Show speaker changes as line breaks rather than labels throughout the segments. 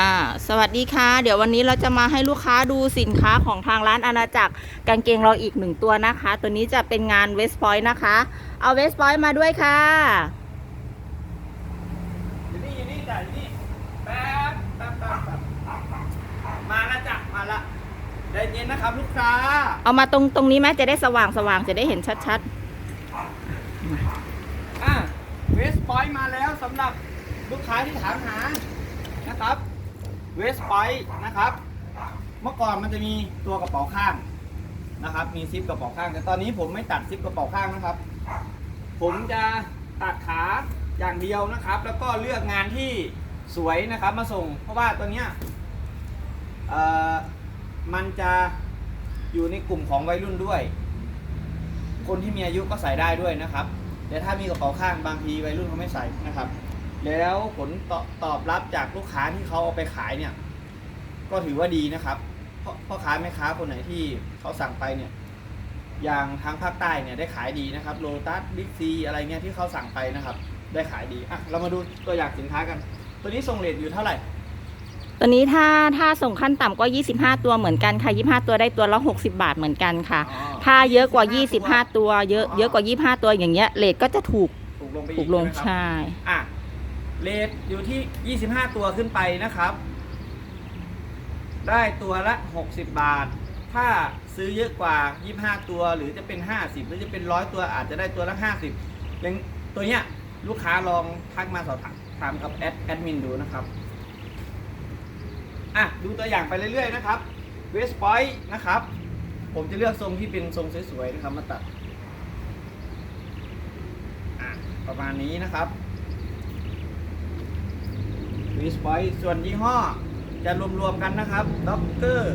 อ่าสวัสดีค่ะ เดี๋ยววันนี้เราจะมาให้ลูกค้าดูสินค้าของทางร้านอาณาจักรกางเกงเราอีกหนึ่งตัวนะคะ ตัวนี้จะเป็นงานเวส t อยต์นะคะ เอาเวส t อยต์มาด้วยค่ะ
อยู่นี่อยู่นี่จ้ะอยู่นี่แป๊บแป๊บแป๊บแป๊บมาละจ้ะมาละใจเย็นนะครับลูกค้า
เอามาตรงตรงนี้ไหมจะได้สว่างสว่างจะได้เห็นชัด
อะเวสปอยต์มาแล้วสำหรับลูกค้าที่ถามหานะครับ เวสปอยต์นะครับ เมื่อก่อนมันจะมีตัวกระเป๋าข้างนะครับ มีซิปกระเป๋าข้าง แต่ตอนนี้ผมไม่ตัดซิปกระเป๋าข้างนะครับ ผมจะตัดขาอย่างเดียวนะครับ แล้วก็เลือกงานที่สวยนะครับมาส่ง เพราะว่าตัวเนี้ยมันจะอยู่ในกลุ่มของวัยรุ่นด้วย คนที่มีอายุก็ใส่ได้ด้วยนะครับ แต่ถ้ามีกระเป๋าข้างบางทีวัยรุ่นเขาไม่ใส่นะครับ แล้วผลตอบตอบรับจากลูกค้าที่เขาเอาไปขายเนี่ย ก็ถือว่าดีนะครับเพราะพ่อค้าแม่ค้าคนไหนที่เขาสั่งไปเนี่ย อย่างทางภาคใต้เนี่ยได้ขายดีนะครับโลตัสบิ๊กซีอะไรเงี้ยที่เขาสั่งไปนะครับ ได้ขายดีอะเรามาดูตัวอย่างสินค้ากัน ตัวนี้ส่งเลทอยู่เท่าไหร่
ๆตัวนี้ถ้าถ้าส่งขั้นต่ำก็ 25 ตัวเหมือนกันค่ะ25 ตัวได้ตัวละ60 บาทเหมือนกันค่ะ
อ๋อ
ถ้าเยอะกว่า 25 ตัวเยอะเยอะกว่า 25 ตัวอย่างเงี้ยเลทก็จะถูก
ถูกลงไปอี
ถูกลง
ใช่ไหมครับ
ใช่
อะ เลทอยู่ที่ 25 ตัวขึ้นไปนะครับ ได้ตัวละ 60 บาท ถ้าซื้อเยอะกว่า 25 ตัวหรือจะเป็น 50 หรือจะเป็นร้อยตัวอาจจะได้ตัวละ 50อย่างตัวเนี้ยลูกค้าลองทักมาสอบถามถามกับแอดแอดมินดูนะครับ อะ ดูตัวอย่างไปเรื่อยๆนะครับเวสปอยนะครับ ผมจะเลือกทรงที่เป็นทรงสวยๆนะครับมาตัด อะ ประมาณนี้นะครับ วิสปอยส่วนยี่ห้อจะรวมๆกันนะครับด็อกเกอร์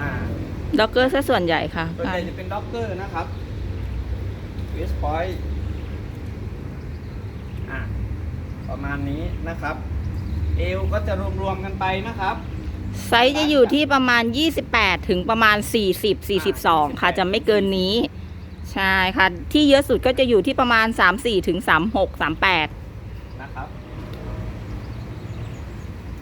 อ่า
ด็อกเกอร์ซะส่วนใหญ่ค่ะ
ส่วนใหญ่จะเป็นด็อกเกอร์นะครับวิสปอยอ่าประมาณนี้นะครับ เอวก็จะรวมๆกันไปนะครับ
ไซส์จะอยู่ที่ประมาณ 28 ถึงประมาณ 40 42 ค่ะ จะไม่เกินนี้ ใช่ค่ะ ที่เยอะสุดก็จะอยู่ที่ประมาณ 34 ถึง 36 38
นะครับ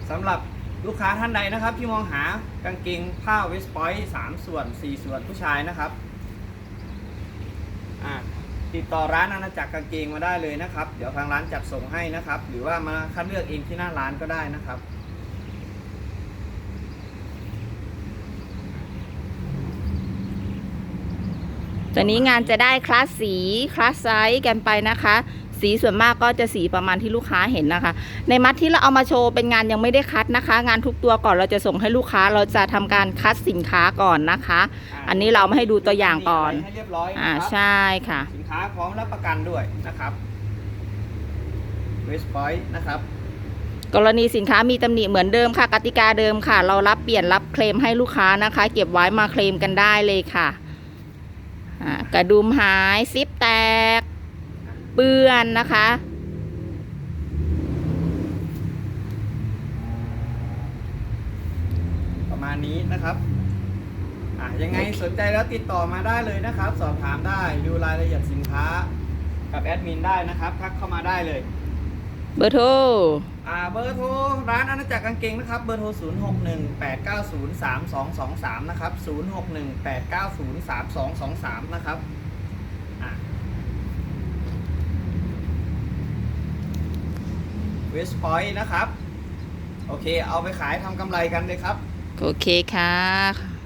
สำหรับลูกค้าท่านใดนะครับ ที่มองหากางเกงผ้าเวสปอยสามส่วนสี่ส่วนผู้ชายนะครับติดต่อร้านอาณาจักรกางเกงมาได้เลยนะครับ เดี๋ยวทางร้านจัดส่งให้นะครับ หรือว่ามาคัดเลือกเองที่หน้าร้านก็ได้นะครับ
ตัวนี้งานจะได้คลาสสีคลาสไซส์กันไปนะคะ สีส่วนมากก็จะสีประมาณที่ลูกค้าเห็นนะคะ ในมัดที่เราเอามาโชว์เป็นงานยังไม่ได้คัดนะคะ งานทุกตัวก่อนเราจะส่งให้ลูกค้าเราจะทำการคัดสินค้าก่อนนะคะ อันนี้เรามาให้ดูตัวอย่างก่อน
ให้เรียบร้อย
อ่า
นะครับ
ใช่ค่ะ
สินค้าพร้อมรับประกันด้วยนะครับเวสปอยนะครับ
กรณีสินค้ามีตำหนิเหมือนเดิมค่ะ กติกาเดิมค่ะ เรารับเปลี่ยนรับเคลมให้ลูกค้านะคะ เก็บไว้มาเคลมกันได้เลยค่ะอ่ากระดุมหายซิปแตก เปื้อนนะคะ
ประมาณนี้นะครับอะยังไงสนใจแล้วติดต่อมาได้เลยนะครับ สอบถามได้ดูรายละเอียดสินค้ากับแอดมินได้นะครับ ทักเข้ามาได้เลย
เบอร์โทร
อ่าเบอร์โทรร้านอาณาจักรกางเกงนะครับเบอร์โทร 0 6 1 8 9 0 3 2 2 3 นะครับ 0 6 1 8 9 0 3 2 2 3 นะครับอะ เวสพอยต์นะครับ โอเค เอาไปขายทำกำไรกันเลยครับ
โอเคค่ะ